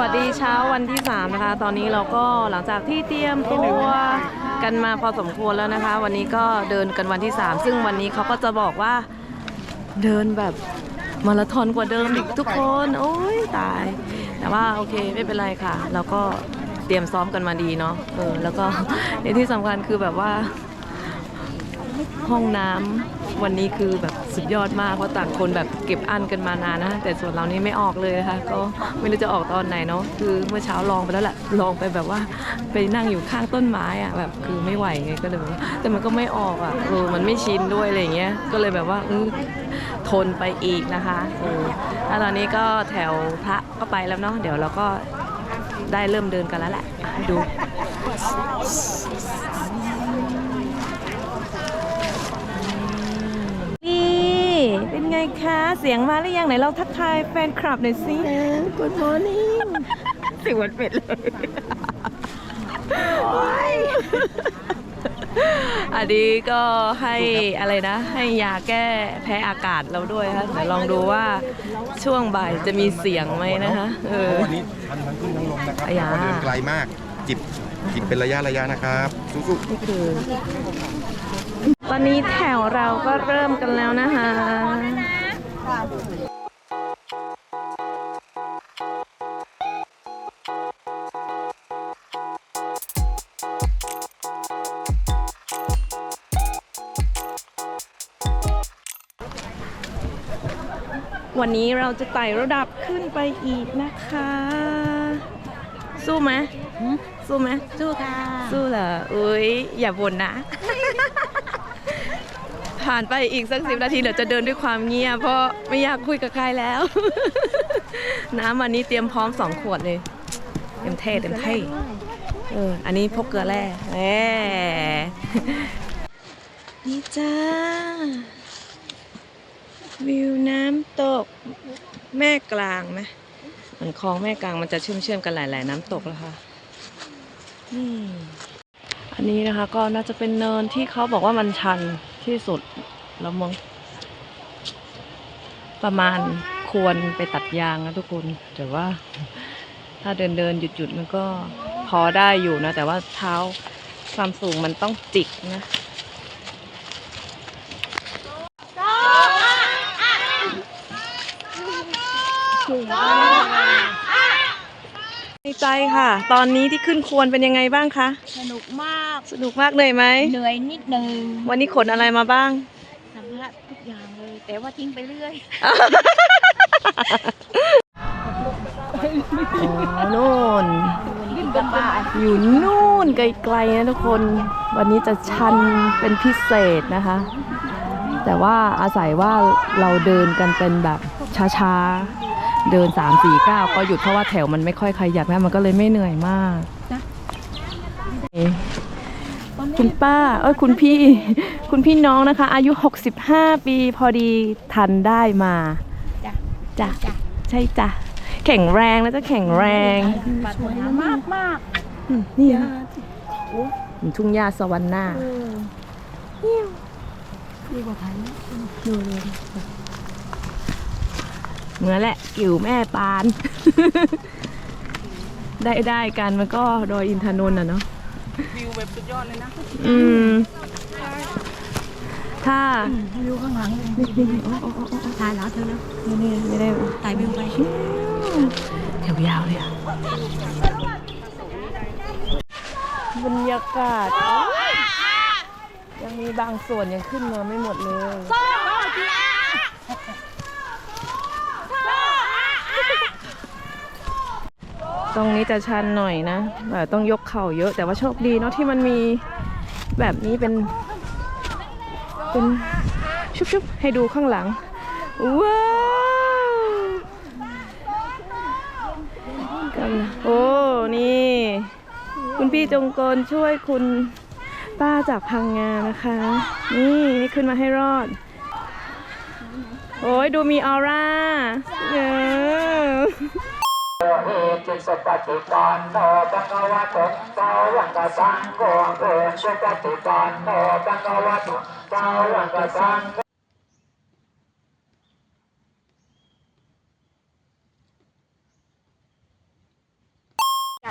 วัสดีเช้าวันที่ 3 นะคะ ตอนนี้เราก็หลังจากที่เตรียมตัวกันมาพอสมควรแล้วนะคะ วันนี้ก็เดินกันวันที่ 3 ซึ่งวันนี้เขาก็จะบอกว่าเดินแบบมาราธอนกว่าเดิมอีกทุกคน โอ้ยตาย แต่ว่าโอเคไม่เป็นไรค่ะ เราก็เตรียมซ้อมกันมาดีเนาะเออแล้วก็ในที่สำคัญคือแบบว่า ห้องน้ำวันนี้คือแบบสุดยอดมากเพราะต่างคนแบบเก็บอั้นกันมานานนะ แต่ส่วนเรานี่ไม่ออกเลยนะคะก็ไม่รู้จะออกตอนไหนเนาะคือเมื่อเช้าลองไปแล้วแหละลองไปแบบว่า ไปนั่งอยู่ข้างต้นไม้อะแบบคือไม่ไหวไงก็เลยแบบแต่มันก็ไม่ออกอะเออมันไม่ชินด้วยอะไรเงี้ยก็เลยแบบว่าทนไปอีกนะคะเออแล้วตอนนี้ก็แถวพระก็ไปแล้วเนาะเดี๋ยวเราก็ได้เริ่มเดินกันแล้วแหละดู นี่เป็น ไงคะ เสียงมาหรือยังไหนเราทักทายแฟนคลับหน่อยสิ Good morning เสียงเหมือนเป็ดเลย อันนี้ก็ให้อะไรนะ ให้ยาแก้แพ้อากาศเราด้วยค่ะเดี๋ยวลองดูว่าช่วงบ่ายจะมีเสียงไหมนะคะเออ วันนี้ทันทั้งขึ้นทั้งลงนะครับอะอย่าเพราะว่า เดินไกลมาก จิบจิบเป็นระยะระยะนะครับสู้นี่คือ ตอนนี้แถวเราก็เริ่มกันแล้วนะคะ วันนี้เราจะไต่ระดับขึ้นไปอีกนะคะ สู้ไหมสู้ไหมสู้ค่ะ สู้เหรออุ้ยอย่าบ่นนะ ผ่านไปอีกสักสิบนาทีเดี๋ยวจะเดินด้วยความเงียบเพราะไม่อยากคุยกับใครแล้ว น้ำวันนี้เตรียมพร้อมสองขวดเลยเต็มเท่เต็มเท่เอออันนี้พกเกลือแร่แหมนี่จ้า วิวน้ำตกแม่กลางไหมเหมือนคลองแม่กลางมันจะเชื่อมเชื่อมๆกันหลาย ๆ น้ำตกแล้วค่ะนี่อันนี้นะคะก็น่าจะเป็นเนินที่เขาบอกว่ามันชัน ที่สุดแล้วมองประมาณควรไปตัดยางนะทุกคน แต่ว่า ถ้าเดินเดินหยุดหยุดมันก็พอได้อยู่นะ แต่ว่าเท้าความสูงมันต้องจิกนะ ในใจค่ะ ตอนนี้ที่ขึ้นควรเป็นยังไงบ้างคะ สนุกมาก สนุกมากเลยไหม เหนื่อยนิดนึง วันนี้ขนอะไรมาบ้างสัมภาระทุกอย่างเลย แต่ว่าทิ้งไปเรื่อยอ๋อนู่นกินกับป้าอยู่นู่นไกลๆนะทุกคน วันนี้จะชันเป็นพิเศษนะคะ แต่ว่าอาศัยว่าเราเดินกันเป็นแบบช้าๆ เดิน 3 4 9 ก็หยุดเพราะว่าแถวมันไม่ค่อยขยับนะมันก็เลยไม่เหนื่อยมากคุณป้าเอ้ยคุณพี่ คุณพี่น้องนะคะ อายุ 65 ปีพอดีทันได้มาจ้ะจ้ะจ้ะใช่จ้ะแข็งแรงนะจะแข็งแรงปรารถนามากมากอืมนี่นะทุ่งหญ้าสวรรค์หน้าเหมือนแหละกิ่วแม่ปาน ได้ได้กันมันก็ดอยอินทนนท์อะเนาะวิวแบบสุดยอดเลยนะอืมถ้าวิวข้างหลังเลยนี่นี่นี่โอ้โอ้โอ้โอ้ถ่ายแล้วเธอแล้วนี่นี่ไม่ได้ถ่ายวิวไปแถวยาวเลยอะบรรยากาศ ยังมีบางส่วนยังขึ้นมาไม่หมดเลย ตรงนี้จะชันหน่อยนะแต่ต้องยกเข่าเยอะแต่ว่าโชคดีเนาะที่มันมีแบบนี้เป็น เป็นชุบๆให้ดูข้างหลัง ว้าวโอ้ นี่ คุณพี่จงกรช่วยคุณป้าจากพังงานะคะ นี่นี่ขึ้นมาให้รอด โอ้ยดูมีออร่าเออ เอจิสปฏิปันโนภะคะวะโตสาวังกสังโฆเอสุปฏิปันโนภะคะวะโตสาวังกสัง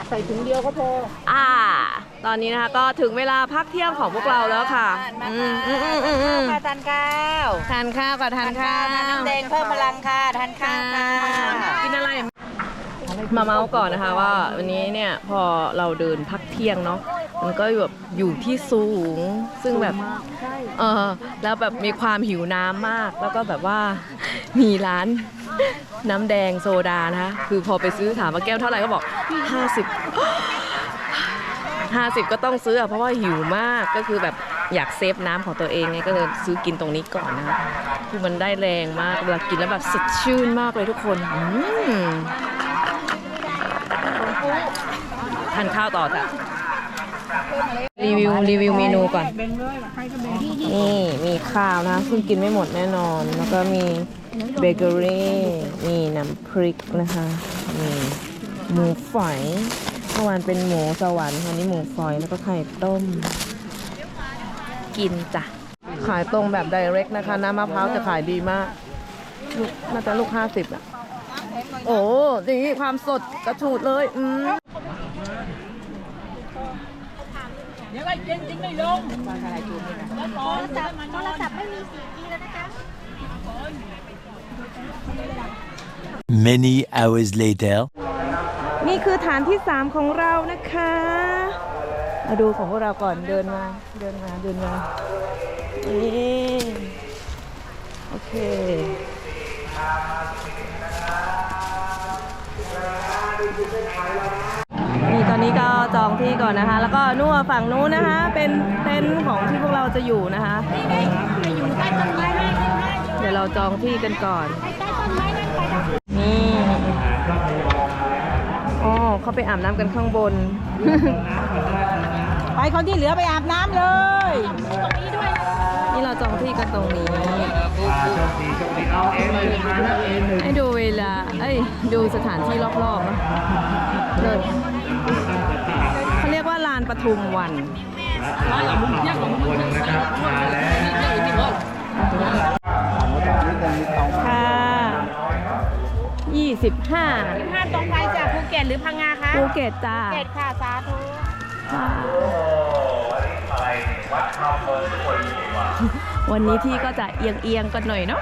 ใส่ถุงเดียวก็พอ อ่า ตอนนี้นะคะก็ถึงเวลาพักเที่ยงของพวกเราแล้วค่ะอืมอืมอืมอืมค่ะทานข้าวทานข้าวกับทานข้าวนน้ำแดงเพิ่มพลังค่ะทานข้าวค่ะกินอะไร มาเมาส์ก่อนนะคะว่าวันนี้เนี่ยพอเราเดินพักเที่ยงเนาะมันก็แบบอยู่ที่สูงซึ่งแบบเออแล้วแบบมีความหิวน้ำมาก แล้วก็แบบว่ามีร้านน้ำแดงโซดานะคะคือพอไปซื้อถามว่าแก้วเท่าไหร่ก็บอก 50 50 ก็ต้องซื้ออะเพราะว่าหิวมากก็คือแบบอยากเซฟน้ำของตัวเองไงก็เลยซื้อกินตรงนี้ก่อนนะคะคือมันได้แรงมากเวลากินแล้วแบบสดชื่นมากเลยทุกคนอืม ทานข้าวต่อจ้ะรีวิวรีวิวเมนูก่อนแบ่งเลยใครก็แบ่งนี่มีข้าวนะซึ่งกินไม่หมดแน่นอน แล้วก็มีเบเกอรี่มีน้ำพริกนะคะมีหมูฝอยเมื่อวานเป็นหมูสวรรค์วันนี้หมูฝอยแล้วก็ไข่ต้ม กินจ้ะ ขายตรงแบบ direct นะคะ น้ำมะพร้าวจะขายดีมากลูกน่าจะลูก50อะ โอ้ดีความสดกระฉูดเลย อืม Many hours later. นี่คือฐานที่ 3 ของเรานะคะ มาดูของพวกเราก่อนเดินมา เดินมา เดินมานี่โอเคนี่ ตอนนี้ก็จองที่ก่อนนะคะ แล้วก็นู่นฝั่งนู้นนะคะ เป็นเต็นท์ของที่พวกเราจะอยู่นะคะ เดี๋ยวเราจองที่กันก่อน นี่อ๋อเขาไปอาบน้ำกันข้างบน ไปคนที่เหลือไปอาบน้ำเลย นี่เราจองที่กันตรงนี้ ให้ดูเวลา เอ้ย ดูสถานที่รอบๆนะเลยเขาเรียกว่าลานปทุมวันค่ะยี่สิบห้าถ้าตรงไปจากภูเก็ตหรือพังงาคะภูเก็ตจ้าภูเก็ตค่ะสาธุวันนี้ที่ก็จะเอียงเอียงๆกันหน่อยเนาะ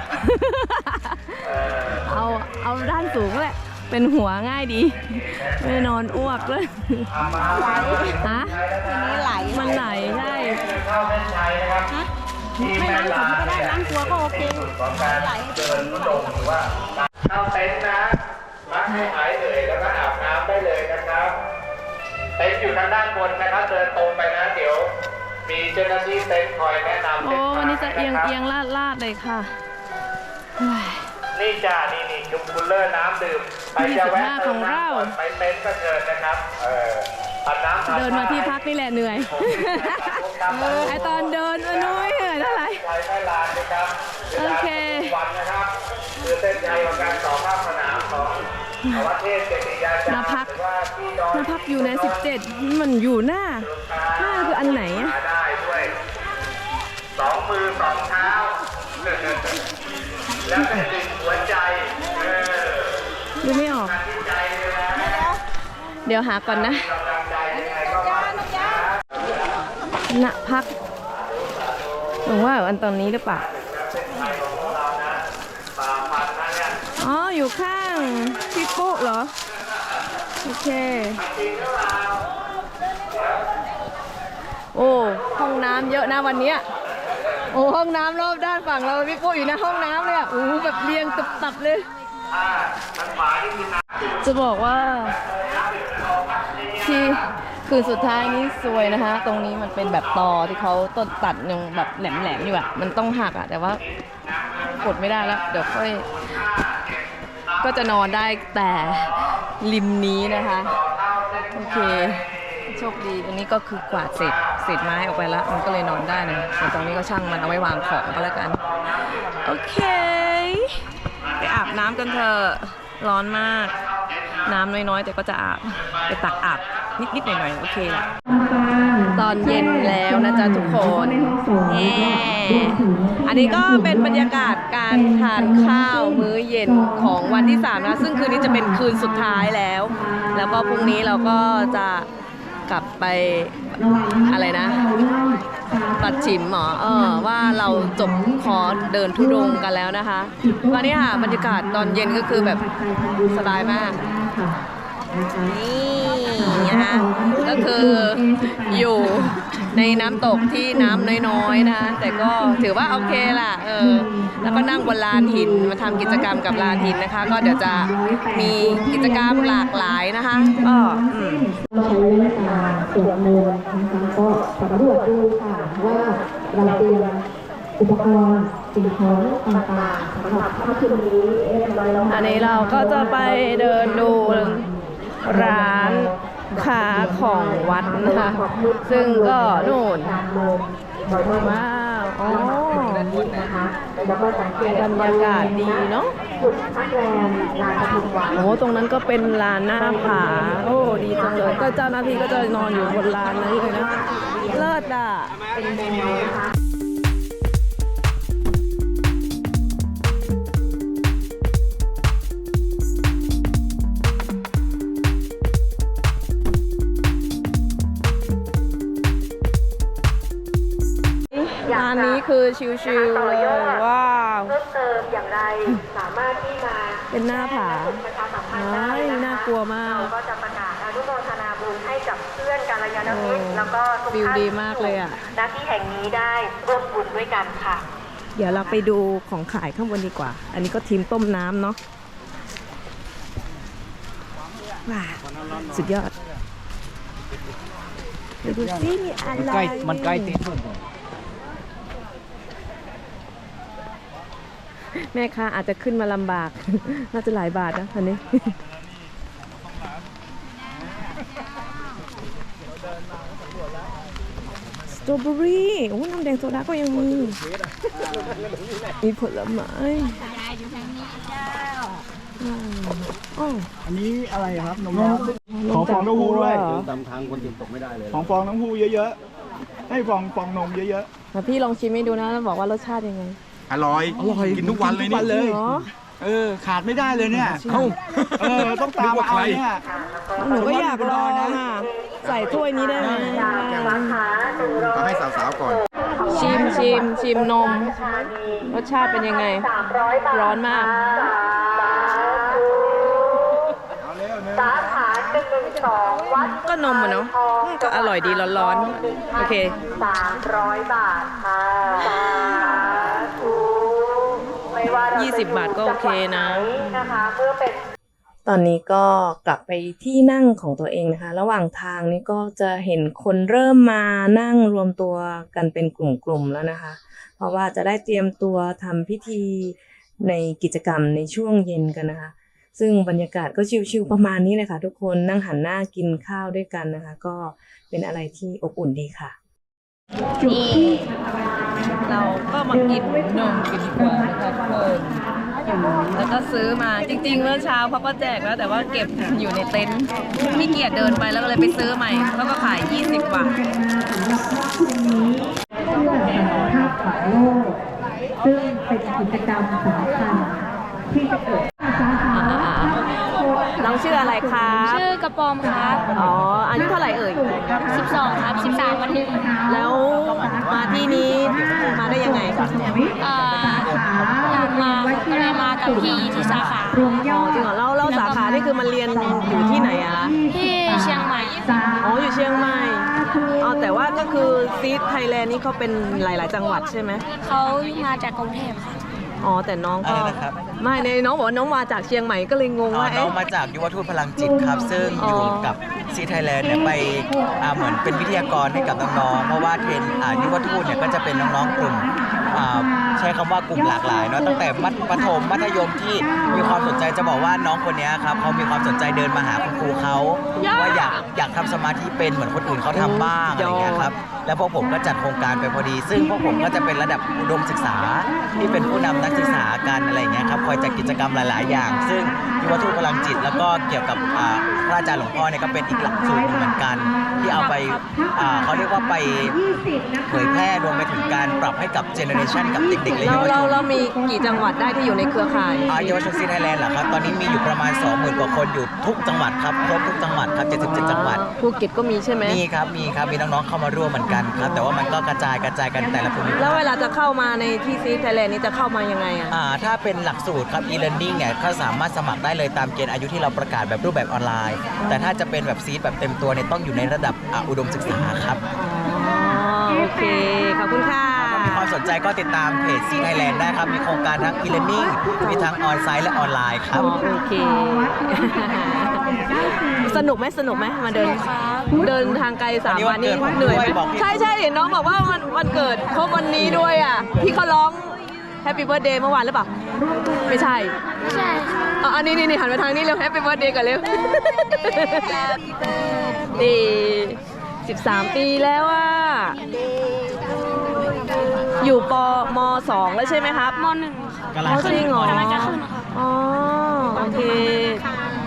เอาเอาด้านสูงแหละ เป็นหัวง่ายดี ไม่นอนอ้วกเลยฮะทีนี้ไหลมันไหลใช่ไม่ล้างผมก็ได้ล้างตัวก็โอเคไหลเข้าเต็นท์นะพักให้หายเหนื่อยแล้วก็อาบน้ำได้เลยนะครับเต็นท์อยู่ทางด้านบนนะครับเดินตรงไปนะเดี๋ยวมีเจ้าหน้าที่เต็นท์คอยแนะนำโอ้วันนี้จะเอียงเอียงลาดลาดๆเลยค่ะเฮ้ย นี่จ้านี่นี่จุ่มคูลเลอร์น้ำดื่มใครจะแวะ25เติขมองเราน้ำก่อนไปเต็นท์ก็เชิญนะครับ เอออาบน้ำทำเดินมาที่พักนี่แหละเหนื่อยไอตอนเดินมันไม่เหนื่อยเท่าไหร่ใช้ไม่ลานนะครับโอเควันนะครับคือเส้นชัยของการต่อภาคสนามของวัดเทพเจติยาจารย์มาพักหรือว่าที่ดอนมาพักอยู่ใน 17 มันอยู่หน้าหน้าคืออันไหนอะมาได้ด้วยสองมือสองเท้า แล้วก็ดึงหัวใจเออดูไม่ออกที่ใจเลยนะเดี๋ยวหาก่อนนะกำลังใจยังไงก็มาณพักหรือว่าอันตอนนี้หรือเปล่าอ๋อ อยู่ข้างพี่ปุ๊เหรอ โอเค โอ้ ห้องน้ำเยอะนะวันเนี้ย โอ้ห้องน้ำรอบด้านฝั่งเราพี่ปุ๊อยู่ในห้องน้ำเลยอะโอ้แบบเรียงตับตับเลย จะบอกว่า ที่คืนสุดท้ายนี้ซวยนะคะ ตรงนี้มันเป็นแบบตอที่เขาต้นตัดยังแบบแหลมๆอยู่อะมันต้องหักอะแต่ว่ากดไม่ได้แล้ว เดี๋ยวค่อย ก็จะนอนได้แต่ริมนี้นะคะ โอเค โชคดี อันนี้ก็คือกวาดเศษ เศษไม้ออกไปแล้ว มันก็เลยนอนได้นะส่ตรงนี้ก็ช่างมันเอาไว้วางของก็แล้วกัน โอเค ไปอาบน้ำกันเถอะร้อนมาก น้ำน้อยๆ แต่ก็จะอาบไปตักอาบนิดๆหน่อยๆโอเคแหละตอนเย็นแล้วนะจ๊ะทุกคนแย่อันนี้ก็เป็นบรรยากาศการทานข้าวมื้อเย็นของวันที่3นะซึ่งคืนนี้จะเป็นคืนสุดท้ายแล้ว แล้วก็พรุ่งนี้เราก็จะกลับไป ปัดฉิมเหรอเออว่าเราจบคอร์สเดินทุดงค์กันแล้วนะคะ วันนี้ค่ะบรรยากาศตอนเย็นก็คือแบบสบายมากนี่นะคะก็คืออยู่ ในน้ำตกที่น้ำน้อยๆนะคะแต่ก็ถือว่าโอเคล่ะเออแล้วก็นั่งบนลานหินมาทำกิจกรรมกับลานหินนะคะ ก็เดี๋ยวจะมีกิจกรรมหลากหลายนะคะก็อืมใช้เวลาสวดมนต์นะคะก็สำรวจดูค่ะว่าเราเตรียมอุปกรณ์สิ่งของต่างๆสำหรับค่ำคืนนี้เรียบร้อยแล้วอันนี้เราก็จะไปเดินดูร้าน ค้าของวัดนะคะซึ่งก็นู่นว้าวอ๋อบรรยากาศดีเนาะจุดพักแรมลานประทุมวันโอ้ตรงนั้นก็เป็นลานหน้าผา โอ้ดีจังเลย ก็เจ้าหน้าที่ก็จะนอนอยู่บนลานนั้นเลยนะ เลิศอะานนี้คือชิลๆเลยว้าวเพิ่มเติมอย่างไรสามารถที่มาเป็นหน้าผาประชาสัมพันธ์ได้เฮ้ยนะคะน่ากลัวมากเราก็จะประกาศอนุโมทนาบุญให้กับเพื่อนกัลยาณมิตรโอ้แล้วก็ทุกวิวท่านดีมากเลยอะหน้าที่แห่งนี้ได้ร่วมบุญด้วยกันค่ะ เดี๋ยวเราไปดูของขายข้างบนดีกว่า อันนี้ก็ทีมต้มน้ำเนาะว้าสุดยอดไปดูซิมีอะไรใกล้มันใกล้ติด แม่ค้าอาจจะขึ้นมาลำบาก น่าจะหลายบาทนะอันนี้สตรอเบอรี่โอ้น้ำแดงโซดาก็ยังมีมีผลไม้อ๋ออันนี้อะไรครับนมของฟองเต้าหู้ด้วยเหรอของฟองเต้าหู้เยอะๆ ให้ฟองฟองนมเยอะมาพี่ลองชิมให้ดูนะแล้วบอกว่ารสชาติยังไง อร่อยๆอร่อยกินทุกวันเลยกินี่เลยเหรอเออ ขาดไม่ได้เลยเนี่ยเอ้า เออต้องตามมาเอาเนี่ย หนูก็อยากลองอะใส่ถ้วยนี้ได้ไหมเอาให้สาวๆก่อน ชิมชิมชิมนม รสชาติเป็นยังไง ร้อนมากสาขาหนึ่งหนึ่งสองวัดก็นมอะเนาะอืมก็อร่อยดีร้อนๆ โอเคสามร้อยบาทค่ะ ยี่สิบาทก็โอเคนะนะคะเมื่อเป็นตอนนี้ก็กลับไปที่นั่งของตัวเองนะคะ ระหว่างทางนี้ก็จะเห็นคนเริ่มมานั่งรวมตัวกันเป็นกลุ่มๆแล้วนะคะ เพราะว่าจะได้เตรียมตัวทำพิธีในกิจกรรมในช่วงเย็นกันนะคะ ซึ่งบรรยากาศก็ชิวๆประมาณนี้เลยค่ะทุกคนนั่งหันหน้ากินข้าวด้วยกันนะคะ ก็เป็นอะไรที่อบอุ่นดีค่ะ นี่ เราก็มากินนมกันดีกว่านะคะทุกคนแล้วก็ซื้อมาจริง ๆ เมื่อเช้าเขาก็แจกแล้วแต่ว่าเก็บอยู่ในเต็นท์มีเกียรติเดินไปแล้วก็เลยไปซื้อใหม่เขาก็ขาย 20 บาทซึ่งเป็นกิจกรรมสำคัญที่จะเกิดน้องชื่ออะไรคะ ชื่อกระปอมครับอ๋ออายุเท่าไหร่เอ่ย 12 ครับ 13 วันหนึ่งแล้วมาที่นี้มาได้ยังไงเอ่ออยากมาก็เลยมากับพี่ที่สาขาอ๋อจริงเหรอแล้วแล้วสาขานี่คือมันเรียนอยู่ที่ไหนอะคะที่เชียงใหม่อ๋ออยู่เชียงใหม่อ๋อแต่ว่าก็คือซีดไทยแลนด์นี่เขาเป็นหลาย ๆ จังหวัดใช่ไหมเขามาจากกรุงเทพค่ะ อ๋อแต่น้องก็อะไรนะครับ ไม่ในน้องบอกว่าน้องมาจากเชียงใหม่ก็เลยงงอ๋อว่าน้อเอ๊ะงมาจากยุวทูตพลังจิตครับ ซึ่งอ๋อออยู่กับซีไทยแลนด์เนี่ยไปอ่าเหมือนเป็นวิทยากรให้กับน้องๆเพราะว่าเทรนอ่ายุวทูตเนี่ยก็จะเป็นน้องๆกลุ่มอ่าใช้คำว่ากลุ่มหลากหลายเนาะตั้งแต่มัธประถมมัธยมที่มีความสนใจจะบอกว่าน้องคนเนี้ยครับเขามีความสนใจเดินมาหาคุณครูเขาว่าอยากอยากทำสมาธิเป็นเหมือนคนอื่นเขาทำบ้างอะไรอย่างเงี้ยครับแล้วพวกผมก็จัดโครงการไปพอดี ซึ่งพวกผมก็จะเป็นระดับอุดมศึกษาที่เป็นผู้นำนักศึกษากันอะไรอย่างเงี้ยครับคอยจัดกิจกรรมหลาย ๆ อย่าง ซึ่งยุวทูตพลังจิต แล้วก็เกี่ยวกับอ่าพระอาจารย์หลวงพ่อเนี่ยก็เป็นอีกหลักสูตรหนึ่งเหมือนกัน ที่เอาไปอ่าเขาเรียกว่าไปเผยแพร่รวมไปถึงการปรับให้กับเจเนอเรชันกับเด็ก ๆ และเราเยาวชเรานเรามีกี่จังหวัดได้ที่อยู่ในเครือข่ายอาเยาวชนซีไทยแลนด์เหรอครับตอนนี้มีอยู่ประมาณ 20,000กว่าคนอยู่ทุกจังหวัดครับครบทุกจังหวัดครับ77จังหวัดภูเก็ตก็มีใช่ไหมมีครับมีครับมีน้องๆเข้ามาร่วมเหมือนกันครับ แต่ว่ามันก็กระจายกระจายกันแต่ละภูมิภาค แล้วเวลาจะเข้ามาในที่ซีไทยแลนด์นี่จะเข้ามายังไงอะ อ่าถ้าเป็นหลักสูตรครับ e-learning เนี่ยก็สามารถสมัครได้เลยตามเกณฑ์อายุที่เราประกาศแบบรูปแบบออนไลน์ แต่ถ้าจะเป็นแบบซีดแบบเต็มตัวเนี่ยต้องอยู่ในระดับอ่าอุดมศึกษาครับอ๋อโอเค ขอบคุณค่ะ ถ้ามีความสนใจก็ติดตามเพจซีไทยแลนด์ได้ครับ มีโครงการทั้ง e-learning มีทั้งออนไซต์และออนไลน์คอ๋รัอบโอเค สนุกไหมสนุกไหมมาเดินเดินทางไกลสามวันนี้วันนี้วันเกิดเหนื่อยไหมด้วยบอกพี่ใช่ใช่เห็นน้องบอกว่าวันวันเกิดครบวันนี้ด้วยอะที่เขาร้องแฮปปี้เบิร์ดเดย์เมื่อวานหรือเปล่าไม่ใช่ไม่ใช่ค่ะอ๋ออันนี้นี่นี่หันมาทางนี้เร็วแฮปปี้เบิร์ดเดย์ก่อนเร็วดีสิบสามปีแล้วอะอยู่ปมสองแล้วใช่ไหมครับมหนึ่งค่ะกำลังอ๋อจริงเหรอกำลังจะขึ้นค่ะอ๋อโอเค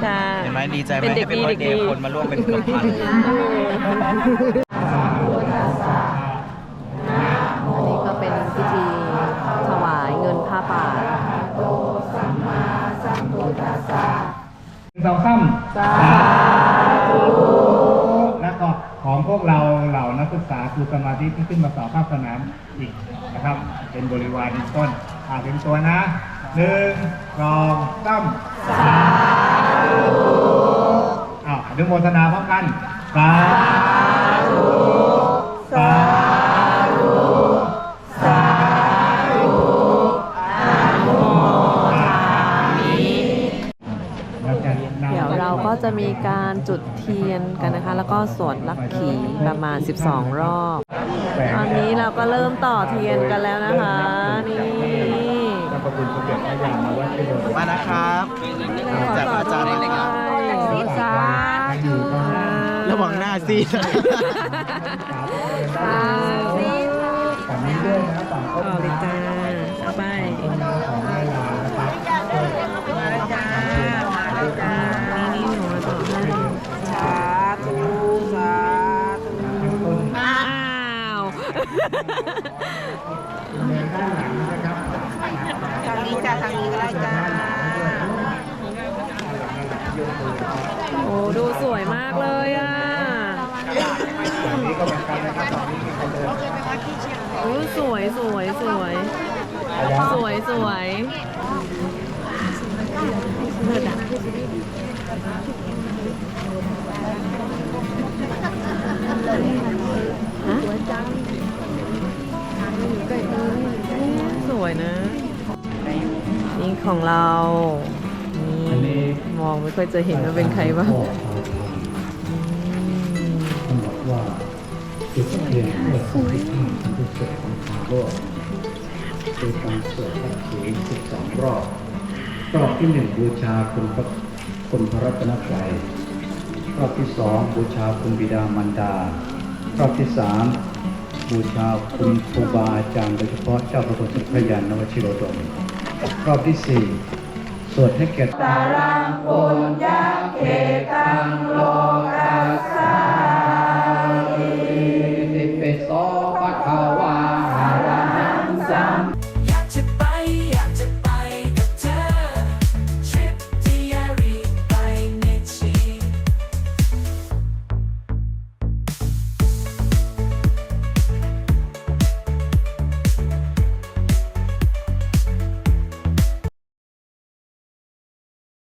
จ้า เห็นไหมดีใจไหมเป็นเด็กให้เป็นดีเบิเด็ร์กดเดดีย์คนมาร่วมเป็นเกือบพัน อันนี้ก็เป็นพิธีถวายเงินผ้าป่าสองซ้ำแล้วก็ของพวกเราเหล่านักศึกษาครูสมาธิที่ขึ้นมาต่อภาคสนามอีกนะครับ เป็นบริวารอีกต้นอ่าถึงตัวนะหนึ่งสองสามสาธุ อ้าวอนุโมทนาพร้อมกันสาธุสาธุสาธุแล้วจะนำเดี๋ยวเราก็จะมีการจุดเทียนกันนะคะ แล้วก็สวดลักขีประมาณ 12 รอบตอนนี้เราก็เริ่มต่อเทียนกันแล้วนะคะนี่มามาวัดที่โดนมานะครับ ระวังหน้าซีดสาธุฝั่งนี้ด้วยนะฝั่งต่อเลยจ้าเอาไป ของแม่ลานะครับ นี่นี่หนูมาต่อให้สาธุสาธุอ้าว เดินด้านหลังนะครับ ทางนี้จ้าทางนี้ก็ได้จ้า โอ้ ดูสวยมากเลยอะ ฝั่งนี้ก็เหมือนกันนะครับฝั่งนี้มีใครเดิน โอ้สวยสวยสวย สวยสวยเลิศอะสวยนะ นี่ของเรา นี่มองไม่ค่อยจะเห็นว่าเป็นใครบ้าง สวยค่ะสวยสวดของทางโลกเป็นการสวดพระเศีสิบสองรอบ รอบที่หนึ่งบูชาคุณพระคุณพระรัตนตรัยรอบที่สองบูชาคุณบิดามารดา รอบที่สามบูชาคุณครูบาอาจารย์โดยเฉพาะเจ้าพระพุณพระยานนวชิโรดม รอบที่สี่สวดให้เกิดตารังปุญญาเขตังโลกาสสา